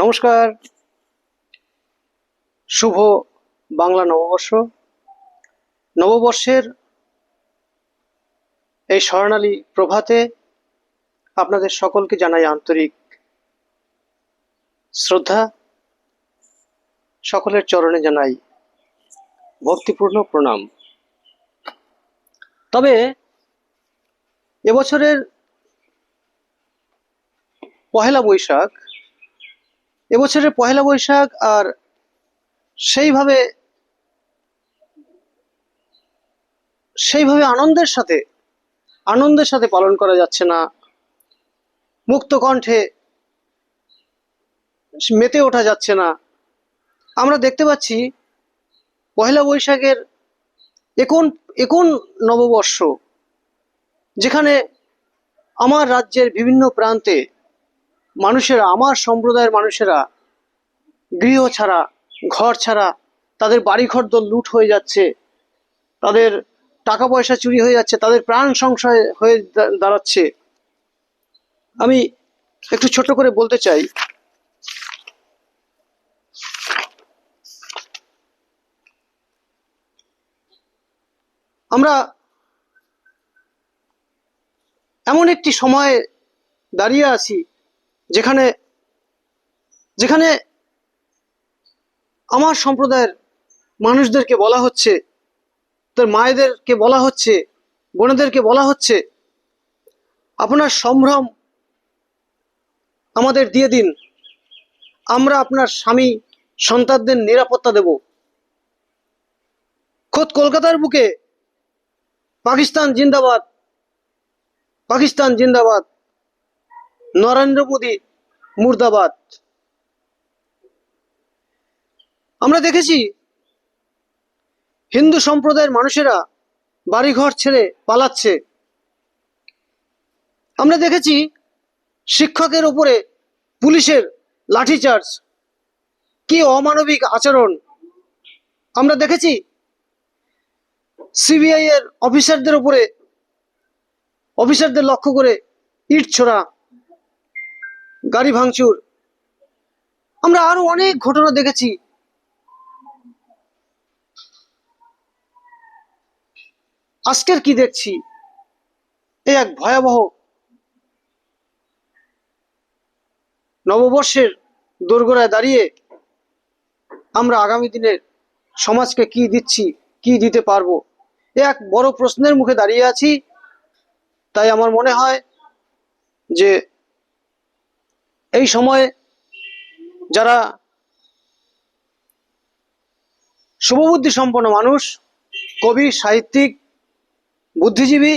নমস্কার। শুভ বাংলা নববর্ষ। নববর্ষের এই স্বর্ণালী প্রভাতে আপনাদের সকলকে জানাই আন্তরিক শ্রদ্ধা। সকলের চরণে জানাই ভক্তিপূর্ণ প্রণাম। তবে এবছরের পহেলা বৈশাখ এবছরের পহেলা বৈশাখ আর সেইভাবে সেইভাবে আনন্দের সাথে আনন্দের সাথে পালন করা যাচ্ছে না। মুক্ত কণ্ঠে মেতে ওঠা যাচ্ছে না। আমরা দেখতে পাচ্ছি পহেলা বৈশাখের এখন এখন নববর্ষ, যেখানে আমার রাজ্যের বিভিন্ন প্রান্তে মানুষেরা, আমার সম্প্রদায়ের মানুষেরা, গৃহ ছাড়া, ঘর ছাড়া, তাদের বাড়িঘর দল লুট হয়ে যাচ্ছে, তাদের টাকা পয়সা চুরি হয়ে যাচ্ছে, তাদের প্রাণ সংশয় হয়ে দাঁড়াচ্ছে। আমি একটু ছোট করে বলতে চাই, আমরা এমন একটি সময়ে দাঁড়িয়ে আছি যেখানে যেখানে আমার সম্প্রদায়ের মানুষদেরকে বলা হচ্ছে, তার মায়েদেরকে বলা হচ্ছে, বোনেদেরকে বলা হচ্ছে, আপনার সম্ভ্রম আমাদের দিয়ে দিন। আমরা আপনার স্বামী, সন্তানদের নিরাপত্তা দেব। খোদ কলকাতার বুকে পাকিস্তান জিন্দাবাদ পাকিস্তান জিন্দাবাদ। নরেন্দ্র মোদী মুর্দাবাদ। আমরা দেখেছি হিন্দু সম্প্রদায়ের মানুষেরা বাড়িঘর ছেড়ে পালাচ্ছে। আমরা দেখেছি শিক্ষকের উপরে পুলিশের লাঠিচার্জ। কি অমানবিক আচরণ। আমরা দেখেছি সিবিআই এর অফিসারদের উপরে অফিসারদের লক্ষ্য করে ইট ছোড়া গাড়ি ভাঙচুর। আমরা আরও অনেক ঘটনা দেখেছি। আজকের কি দেখছি? এ এক ভয়াবহ নববর্ষের দোরগোড়ায় দাঁড়িয়ে আমরা আগামী দিনের সমাজকে কি দিচ্ছি, কি দিতে পারব? এ এক বড় প্রশ্নের মুখে দাঁড়িয়ে আছি। তাই আমার মনে হয় যে এই সময়ে যারা শুভবুদ্ধি সম্পন্ন মানুষ, কবি, সাহিত্যিক, বুদ্ধিজীবী,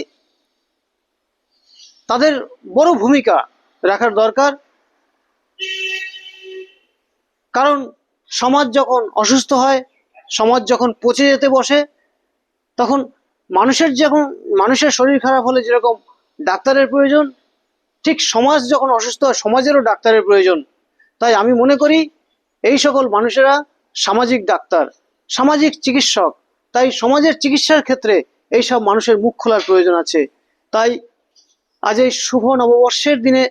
তাদের বড় ভূমিকা রাখার দরকার। কারণ সমাজ যখন অসুস্থ হয়, সমাজ যখন পচে যেতে বসে, তখন মানুষের যখন, মানুষের শরীর খারাপ হলে যেরকম ডাক্তারের প্রয়োজন ঠিক সমাজ যখন অসুস্থ হয়, সমাজেরও ডাক্তারের প্রয়োজন। তাই আমি মনে করি, এই সকল মানুষেরা সামাজিক ডাক্তার, সামাজিক চিকিৎসক, তাই সমাজের চিকিৎসার ক্ষেত্রে এই সব মানুষের মুখ খোলার প্রয়োজন আছে। তাই আজ এই শুভ নববর্ষের দিনে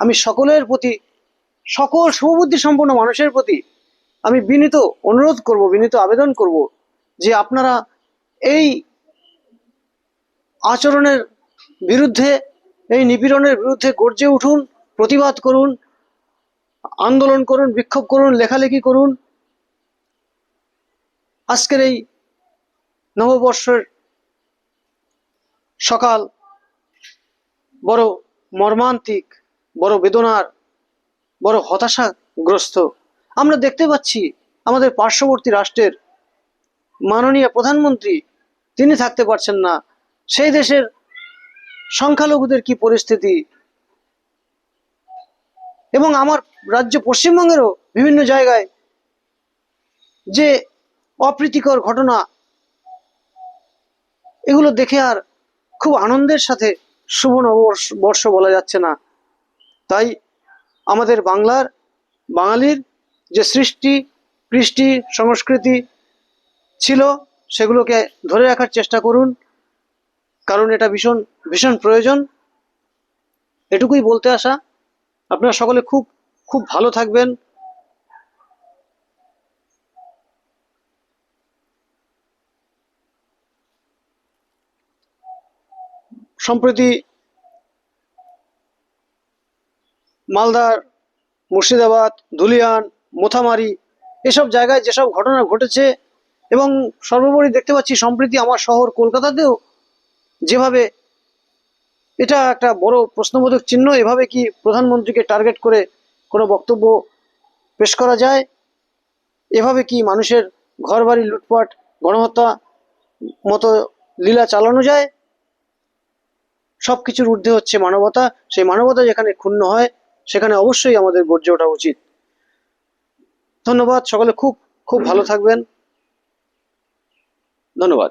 আমি সকলের প্রতি, সকল শুভবুদ্ধি সম্পন্ন মানুষের প্রতি আমি বিনীত অনুরোধ করব, বিনীত আবেদন করব যে আপনারা এই আচরণের বিরুদ্ধে এই নিপীড়নের বিরুদ্ধে গর্জে উঠুন, প্রতিবাদ করুন, আন্দোলন করুন, বিক্ষোভ করুন, লেখালেখি করুন। আজকের এই নববর্ষের সকাল বড় মর্মান্তিক, বড় বেদনার, বড় হতাশাগ্রস্ত। আমরা দেখতে পাচ্ছি আমাদের পার্শ্ববর্তী রাষ্ট্রের মাননীয় প্রধানমন্ত্রী, তিনি থাকতে পারছেন না। সেই দেশের সংখ্যালঘুদের কি পরিস্থিতি? এবং আমার রাজ্য পশ্চিমবঙ্গেরও বিভিন্ন জায়গায় যে অপ্রীতিকর ঘটনা, এগুলো দেখে আর খুব আনন্দের সাথে শুভ নববর্ষ, বর্ষ বলা যাচ্ছে না। তাই আমাদের বাংলার, বাঙালির যে সৃষ্টি, কৃষ্টি, সংস্কৃতি ছিল, সেগুলোকে ধরে রাখার চেষ্টা করুন। কারণ এটা ভীষণ ভীষণ প্রয়োজন। এটুকুই বলতে আসা। আপনারা সকলে খুব খুব ভালো থাকবেন। সম্প্রতি মালদার মুর্শিদাবাদ, ধুলিয়ান, মোথামারি এসব জায়গায় যেসব ঘটনা ঘটেছে এবং সর্বোপরি দেখতে পাচ্ছি, সম্প্রতি আমার শহর কলকাতাতেও যেভাবে এটা একটা বড় প্রশ্নবোধক চিহ্ন, এভাবে কি প্রধানমন্ত্রীকে টার্গেট করে কোনো বক্তব্য পেশ করা যায়? এভাবে কি মানুষের ঘর বাড়ি লুটপাট, গণহত্যা মতো লীলা চালানো যায়? সব কিছুর ঊর্ধ্বে হচ্ছে মানবতা। সেই মানবতা যেখানে ক্ষুণ্ণ হয়, সেখানে অবশ্যই আমাদের গর্জে ওঠা উচিত। ধন্যবাদ। সকলে খুব খুব ভালো থাকবেন। ধন্যবাদ।